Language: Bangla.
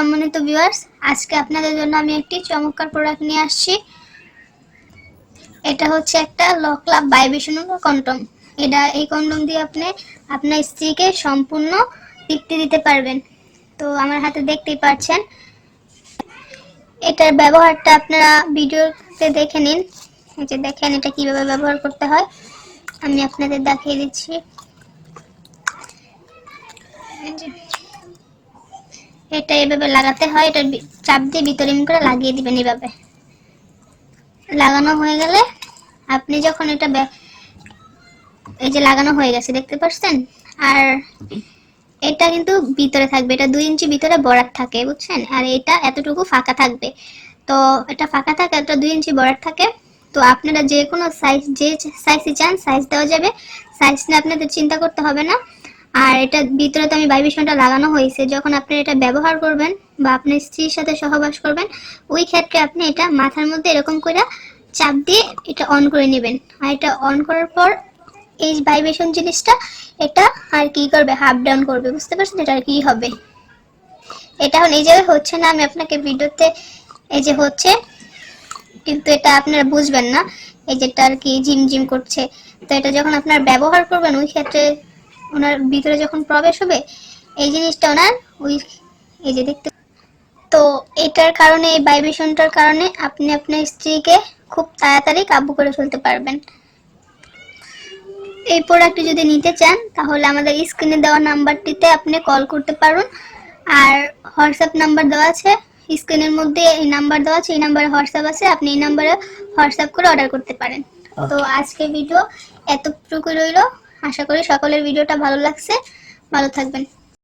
সম্মানিত ভিউয়ার্স আজকে আপনাদের জন্য আমি একটি চমৎকার প্রোডাক্ট নিয়ে আসছি। এটা হচ্ছে একটা লকলাভ বাইবেশন কন্ডম এটা এই কন্ডম দিয়ে আপনি আপনার স্ত্রীকে সম্পূর্ণ তৃপ্তি দিতে পারবেন। তো আমার হাতে দেখতেই পাচ্ছেন। এটার ব্যবহারটা আপনারা ভিডিওতে দেখে নিন। যে দেখেন এটা কীভাবে ব্যবহার করতে হয়। আমি আপনাদের দেখিয়ে দিচ্ছি। এটা এভাবে লাগাতে হয়, এটা চাপ দিয়ে ভিতরে করে লাগিয়ে দিবেন এভাবে। লাগানো হয়ে গেলে আপনি যখন এটা এই যে লাগানো হয়ে গেছে, দেখতে পাচ্ছেন আর এটা কিন্তু ভিতরে থাকবে, এটা দুই ইঞ্চি ভিতরে বরাট থাকে, বুঝছেন? আর এটা এতটুকু ফাঁকা থাকবে। তো এটা ফাঁকা থাকে, এটা দুই ইঞ্চি বরাট থাকে। তো আপনারা যে কোনো সাইজ যে সাইজই চান সাইজ দেওয়া যাবে। সাইজ নিয়ে আপনাদের চিন্তা করতে হবে না। আর এটা ভিতরে তো আমি ভাইব্রেশনটা লাগানো হয়েছে, যখন আপনি এটা ব্যবহার করবেন বা আপনার স্ত্রীর সাথে সহবাস করবেন, ওই ক্ষেত্রে আপনি এটা মাথার মধ্যে এরকম করে চাপ দিয়ে এটা অন করে নেবেন। আর এটা অন করার পর এই ভাইব্রেশন জিনিসটা এটা আর কি করবে? হাফ ডাউন করবে, বুঝতে পারছেন? এটা আর কি হবে? এটা এখন এই জায়গায় হচ্ছে না, আমি আপনাকে ভিডিওতে এই যে হচ্ছে, কিন্তু এটা আপনারা বুঝবেন না। এই যেটা আর কি জিম জিম করছে, তো এটা যখন আপনার ব্যবহার করবেন, ওই ক্ষেত্রে ওনার ভিতরে যখন প্রবেশ হবে এই জিনিসটা ওনার ওই এই যে দেখতে তো এটার কারণে এই ভাইব্রেশনটার কারণে আপনি আপনার স্ত্রীকে খুব তাড়াতাড়ি কাবু করে ফেলতে পারবেন। এই প্রোডাক্টটি যদি নিতে চান তাহলে আমাদের স্ক্রিনে দেওয়া নাম্বারটিতে আপনি কল করতে পারুন। আর হোয়াটসঅ্যাপ নাম্বার দেওয়া আছে স্ক্রিনের মধ্যে এই নাম্বার দেওয়া আছে এই নাম্বারে হোয়াটসঅ্যাপ আছে আপনি এই নাম্বারে হোয়াটসঅ্যাপ করে অর্ডার করতে পারেন। তো আজকে ভিডিও এতটুকু রইল। আশা করি সকলের ভিডিওটা ভালো লাগছে। ভালো থাকবেন।